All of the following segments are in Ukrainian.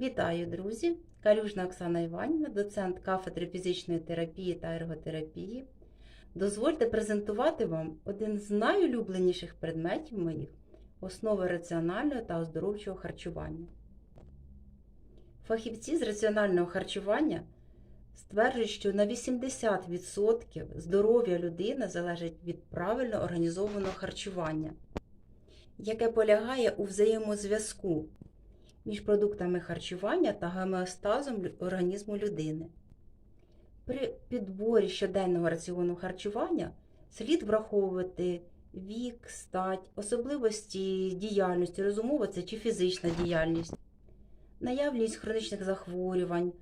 Вітаю, друзі! Калюжна Оксана Іванівна, доцент кафедри фізичної терапії та ерготерапії. Дозвольте презентувати вам один з найулюбленіших предметів моїх основи раціонального та оздоровчого харчування. Фахівці з раціонального харчування стверджують, що на 80% здоров'я людини залежить від правильно організованого харчування, яке полягає у взаємозв'язку між продуктами харчування та гомеостазом організму людини. При підборі щоденного раціону харчування слід враховувати вік, стать, особливості діяльності, розумова це чи фізична діяльність, наявність хронічних захворювань,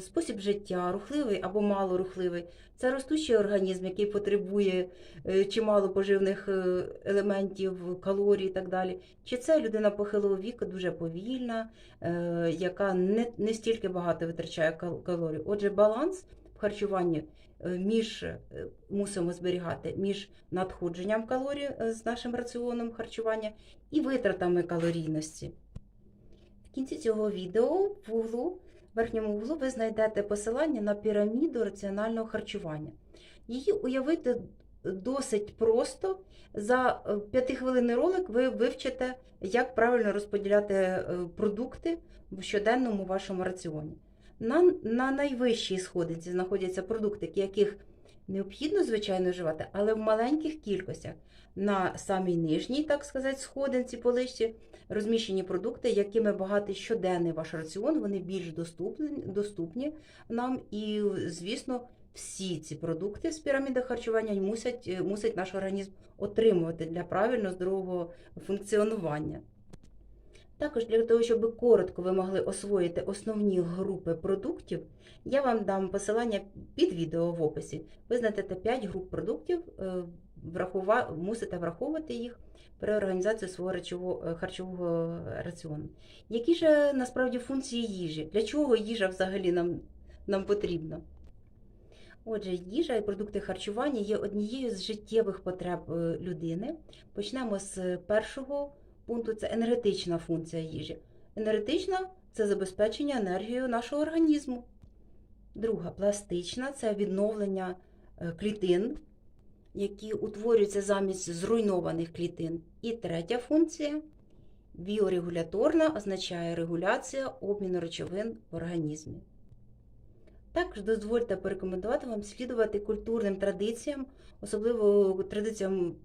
спосіб життя, рухливий або малорухливий. Це ростучий організм, який потребує е, чимало поживних е, елементів, калорій і так далі. Чи це людина похилого віку дуже повільна, е, яка не, не стільки багато витрачає кал- калорій. Отже, баланс в харчуванні е, між е, мусимо зберігати між надходженням калорій е, з нашим раціоном харчування і витратами калорійності. В кінці цього відео в углу, верхньому углу ви знайдете посилання на піраміду раціонального харчування. Її уявити досить просто. За е, п'ятихвилинний ролик ви вивчите, як правильно розподіляти е, продукти в щоденному вашому раціоні. На, на найвищій сходинці знаходяться продукти, яких необхідно, звичайно, вживати, але в маленьких кількостях. На самій нижній, так сказати, сходинці поличці розміщені продукти, якими багатий щоденний ваш раціон, вони більш доступні, доступні нам. І, звісно, всі ці продукти з піраміди харчування мусять, е, мусить наш організм отримувати для правильно здорового функціонування. Також для того, щоб коротко ви могли освоїти основні групи продуктів, я вам дам посилання під відео в описі. Ви знайдете 5 груп продуктів, е, врахува... мусите враховувати їх при організації свого речового, е, харчового раціону. Які ж е, насправді функції їжі? Для чого їжа взагалі нам, нам потрібна? Отже, їжа і продукти харчування є однією з життєвих потреб е, людини. Почнемо з першого пункту це енергетична функція їжі. Енергетична це забезпечення енергією нашого організму. Друга пластична це відновлення клітин, які утворюються замість зруйнованих клітин. І третя функція біорегуляторна означає регуляція обміну речовин в організмі. Також дозвольте порекомендувати вам слідувати культурним традиціям, особливо традиціям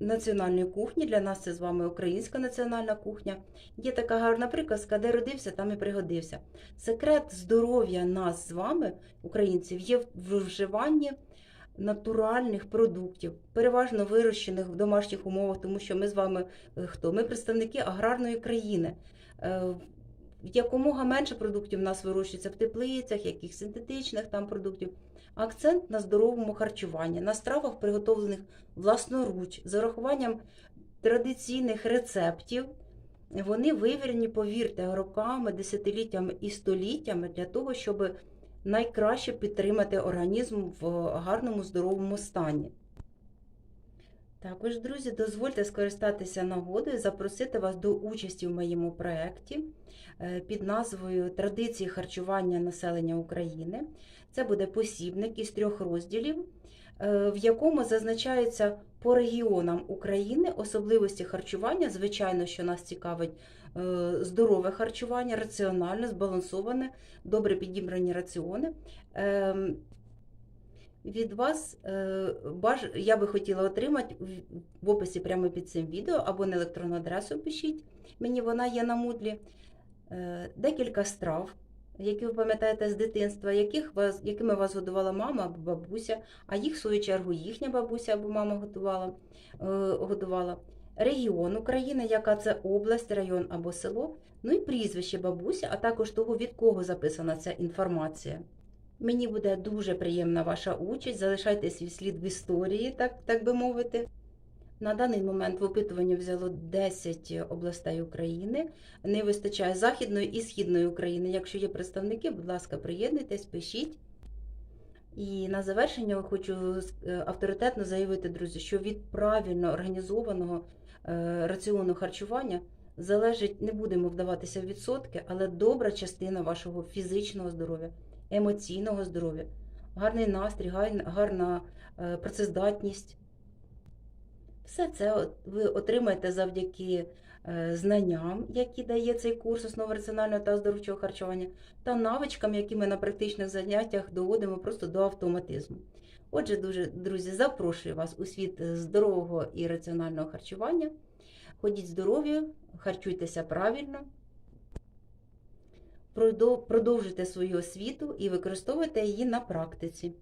національної кухні. Для нас це з вами українська національна кухня. Є така гарна приказка, де родився, там і пригодився. Секрет здоров'я нас з вами, українців, є в вживанні натуральних продуктів, переважно вирощених в домашніх умовах, тому що ми з вами е, хто? Ми представники аграрної країни. Е, Якомога менше продуктів в нас вирощується в теплицях, яких синтетичних там продуктів. Акцент на здоровому харчуванні, на стравах, приготовлених власноруч, з урахуванням традиційних рецептів. Вони вивірені, повірте, роками, десятиліттями і століттями для того, щоб найкраще підтримати організм в гарному здоровому стані. Також, друзі, дозвольте скористатися нагодою, запросити вас до участі в моєму проєкті е, під назвою Традиції харчування населення України. Це буде посібник із трьох розділів, е, в якому зазначаються по регіонам України особливості харчування. Звичайно, що нас цікавить е, здорове харчування, раціональне, збалансоване, добре підібрані раціони. Від вас е, я би хотіла отримати в- описі прямо під цим відео або на електронну адресу пишіть. Мені вона є на мудлі. Е, Декілька страв, які ви пам'ятаєте з дитинства, яких вас, якими вас годувала мама або бабуся, а їх, в свою чергу, їхня бабуся або мама готувала, е, годувала. Регіон України, яка це область, район або село, ну і прізвище бабуся, а також того, від кого записана ця інформація. Мені буде дуже приємна ваша участь. Залишайте свій слід в історії, так, так би мовити. На даний момент в опитуванні взяло 10 областей України. Не вистачає Західної і Східної України. Якщо є представники, будь ласка, приєднуйтесь, пишіть. І на завершення хочу е, авторитетно заявити, друзі, що від правильно організованого е, раціону харчування залежить, не будемо вдаватися в відсотки, але добра частина вашого фізичного здоров'я, емоційного здоров'я, гарний настрій, гар- гарна е, працездатність. Все це ви отримаєте завдяки е, знанням, які дає цей курс основи раціонального та оздоровчого харчування, та навичкам, які ми на практичних заняттях доводимо просто до автоматизму. Отже, дуже друзі, запрошую вас у світ здорового і раціонального харчування. Ходіть здорові, харчуйтеся правильно, продовжуйте свою освіту і використовуйте її на практиці.